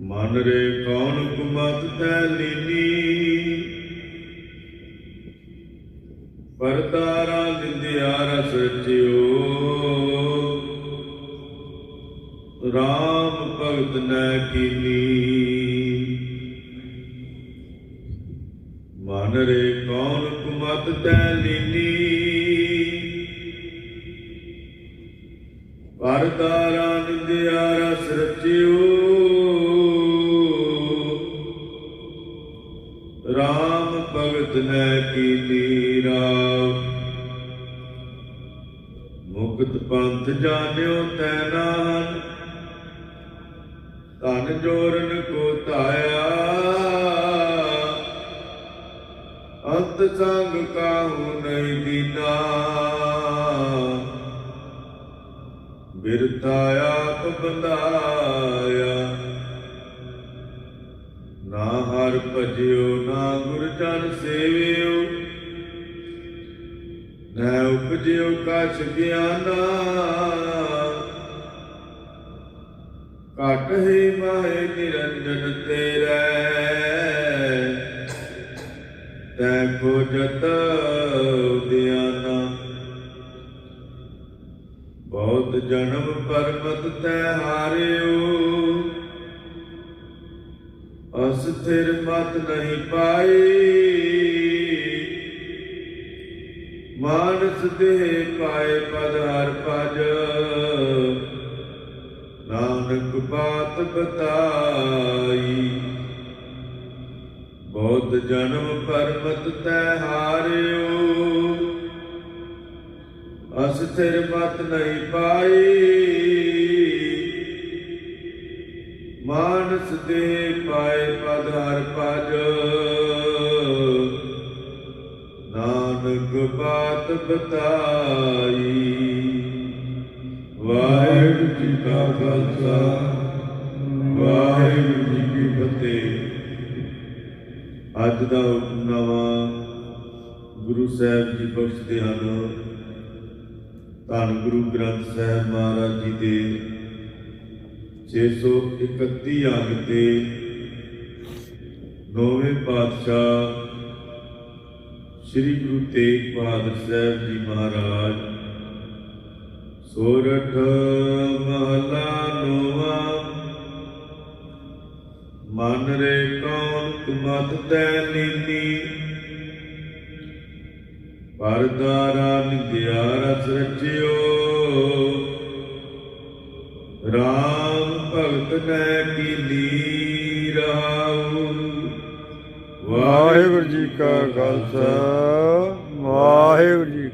ਮਨ ਰੇ ਕੌਣ ਕੁਮਤ ਤੈ ਲੀਨੀ। ਪਰਦਾਰਾ ਦਿੰਦਿਆ ਰਸ ਰਚਿਓ। ਰਾਮ ਭਗਤ ਨੈ ਕੀਨੀ। ਮਨ ਰੇ ਕੌਣ ਕੁਮਤ ਤੈ ਲੀਨੀ। ਪਰਦਾਰਾ ਨਿੰਦਿਆ ਰਸ ਰਚਿਓ। ਰਾਮ ਭਗਤ ਨੇ ਕੀਨੀ ਰਾਮ ਮੁਕਤ ਪੰਥ ਜਾਣਿਓ ਤੈ ਨਾਨ ਧਨ ਜੋਰਨ ਕੋ ਧਾਇਆ। ਅੰਤ ਸੰਗ ਕਾਹੂ ਨਹੀਂ ਦੀਨਾ। ਬਿਰਤਾ ਆਪ ਬੰਦਾਇਆ। ਨਾ ਹਰ ਭਜਿਓ, ਨਾ ਗੁਰ ਜਨ ਸੇਵਿਓ। ਨਾ ਉਪਜਿਓ ਕਛ ਗਿਆਨਾ। ਘਟ ਹੀ ਮਾਹੇ ਨਿਰੰਜਨ ਤੇਰੇ। ਤੈ ਕੋ ਜਤ ਉਦਿਆਨਾ। ਬਹੁਤ ਜਨਮ ਪਰਮਤ ਤੈ ਹਾਰਿਓ। ਅਸਥਿਰ ਮਤ ਨਹੀਂ ਪਾਈ। ਮਾਨਸ ਦੇ ਪਾਏ ਪਦ ਹਰ ਪਜ ਨਾਨਕ ਬਾਤ ਬਤਾਈ। ਬਹੁਤ ਜਨਮ ਪਰਮਤ ਤੈ ਹਾਰਿਓ। ਅਸਥਿਰ ਮਤ ਨਹੀਂ ਪਾਈ। ਮਾਨਸ ਦੇ ਪਾਏ ਪਦ ਹਰ ਪਜ ਨਾਨਕ ਬਾਤ ਬਤਾਈ। ਵਾਹਿਗੁਰੂ ਜੀ ਕਾ ਖਾਲਸਾ, ਵਾਹਿਗੁਰੂ ਜੀ ਕੀ ਫਤਿਹ। ਅੱਜ ਦਾ ਹੁਕਮਨਾਮਾ ਗੁਰੂ ਸਾਹਿਬ ਜੀ ਬਖਸ਼ਦੇ ਹਨ। ਧੰਨ ਗੁਰੂ ਗ੍ਰੰਥ ਸਾਹਿਬ ਮਹਾਰਾਜ ਜੀ ਦੇ 631 ਅੰਗ ਤੇ ਨੌਵੇਂ ਪਾਤਸ਼ਾਹ ਸ੍ਰੀ ਗੁਰੂ ਤੇਗ ਬਹਾਦਰ ਸਾਹਿਬ ਜੀ ਮਹਾਰਾਜ, ਸੋਰਠ ਮਹਲਾ ਨੋਵਾ, ਮਨ ਰੇ ਕੌਣ ਤੁਮਤ ਤੈ ਨੀਨੀ। ਪਰਦਾਰਾ ਨਿਦਿਆ ਰਸ ਰਚਿਓ। ਰਾਮ ਭਗਤ ਨੇ ਕੀਨੀ ਰਾਉ। ਵਾਹਿਗੁਰੂ ਜੀ ਕਾ ਖਾਲਸਾ, ਵਾਹਿਗੁਰੂ ਜੀ